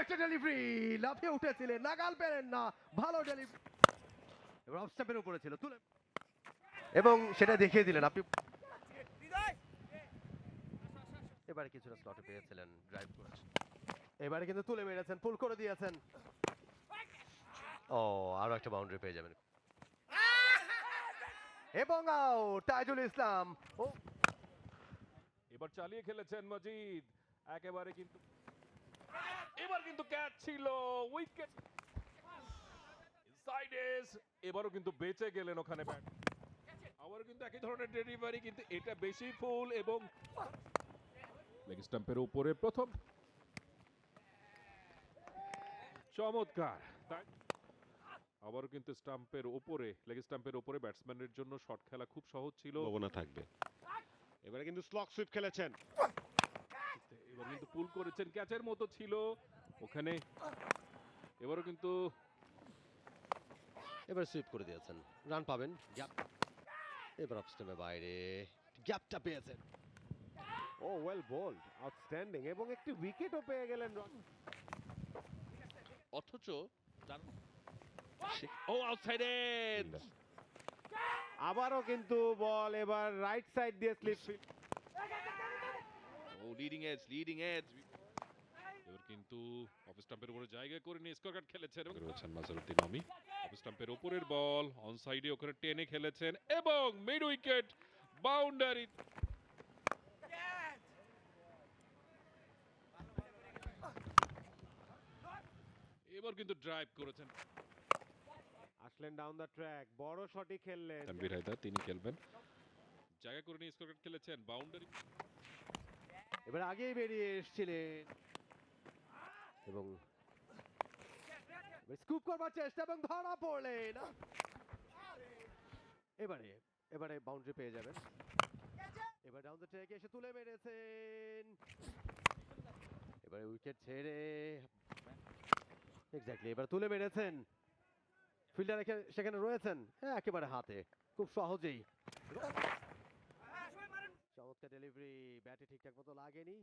একটা ডেলিভারি লাফিয়ে উঠেছিলেন। নাগাল পেলেন না। ভালো ডেলিভারি এবার অফ স্টাম্পের উপরে ছিল। তুলে। এবং সেটা দেখিয়ে দিলেন। আপনি এবারে কিছুটা স্লটে পেয়েছিলেন ড্রাইভ করেছেন এবারে কিন্তু তুলে মেরেছেন পুল করে দিয়েছেন। ও আরও একটা বাউন্ডারি পেয়ে যাবেন। এবং আউট তাইজুল ইসলাম। ও। এবার চালিয়ে খেলেছেন মজিদ। একেবারে কিন্তু এবার কিন্তু ক্যাচ ছিল, উইকেট। সাইড এস এবারও কিন্তু বেঁচে গেলেন ওখানে ব্যাট। আবারও কিন্তু একই ধরনের ডেলিভারি কিন্তু এটা বেশি ফুল এবং লেগ স্টাম্পের উপরে প্রথম। চমৎকার। আবারও কিন্তু স্টাম্পের উপরে লেগ স্টাম্পের উপরে ব্যাটসম্যানের জন্য শট খেলা খুব সহজ ছিল। সম্ভাবনা থাকবে। এবারে কিন্তু স্লক সুইপ খেলেছেন। এবার কিন্তু পুল করেছেন। ক্যাচের মতো ছিল। ওখানে এবারও কিন্তু এবার সুইপ করে দিয়েছেন। রান পাবেন। গ্যাপ এবার অফ স্টাম্পের বাইরে। গ্যাপটা পেয়েছেন। ও ওয়েল বোল্ড আউটস্ট্যান্ডিং এবং একটি উইকেটও পেয়ে গেলেন অথচ তার ও আউটসাইড আবারও কিন্তু বল এবার রাইট সাইড দিয়ে স্লিপ ও লিডিং এজ লিডিং এজ এবার কিন্তু অফ স্টাম্পের উপরে জায়গা করে নিয়ে স্কোর কার্ড খেলেছেন। এবং রয়েছেন নাজারুদ্দিন আমি অফ স্টাম্পের উপরের বল অন সাইডে ওখানে টেনে খেলেছেন এবং মিড উইকেট বাউন্ডারি এবার কিন্তু ড্রাইভ করেছেন। আসলেন ডাউন দ্য ট্র্যাক বড় শটই খেললেন। তানভীর হায়দার তিনি খেলবেন। জায়গা করে নিয়ে স্কোর কার্ড খেলেছেন বাউন্ডারি এবার আগেই বেরিয়ে এসেছিলেন। এবং স্কুপ করবার চেষ্টা এবং ধরা পড়লেন। এবারে এবারে বাউন্ডারি পেয়ে যাবেন। এবার ডাউন দ্য ট্র্যাকে এসে তুলে মেরেছেন। এবারে উইকেট ছেড়ে এক্স্যাক্টলি এবার তুলে মেরেছেন। ফিল্ডার সেখানে রয়েছেন হ্যাঁ একেবারে হাতে, খুব সহজেই। চমৎকার ডেলিভারি ব্যাটে ঠিকঠাক মতো লাগেনি।